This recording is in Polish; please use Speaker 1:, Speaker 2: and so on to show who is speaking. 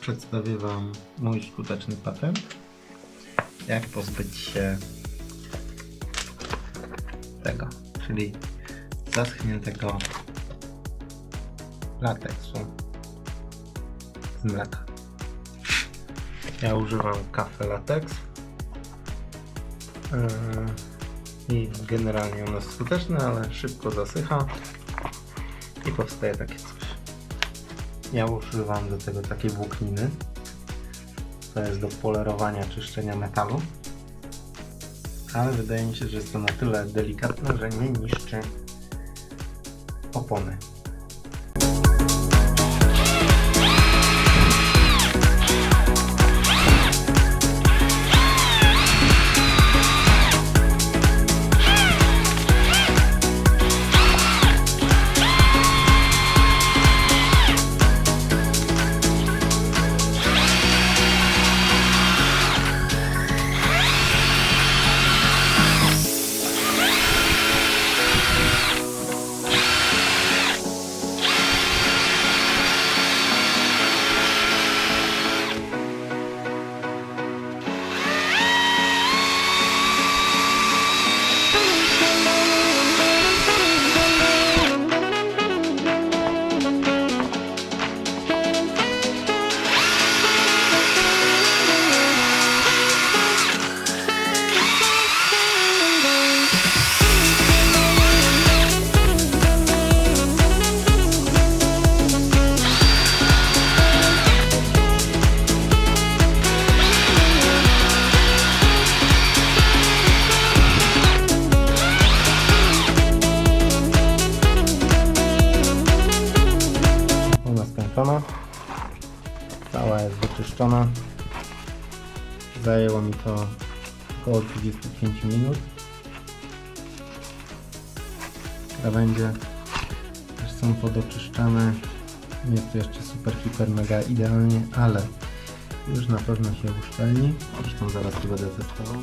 Speaker 1: przedstawię Wam mój skuteczny patent. Jak pozbyć się tego, czyli zaschniętego lateksu z mleka. Ja używam kafe latex. Yy, I generalnie ono jest skuteczne, ale szybko zasycha i powstaje takie coś. Ja używam do tego takiej włókniny. To jest do polerowania czyszczenia metalu. Ale wydaje mi się, że jest to na tyle delikatne, że nie niszczy opony. Ona skończona. Cała jest wyczyszczona. Zajęło mi to około 25 minut. Krawędzie też są podoczyszczane. Jest to jeszcze super, hiper, mega idealnie, ale już na pewno się uszczelni. Tam zaraz tu będę testował.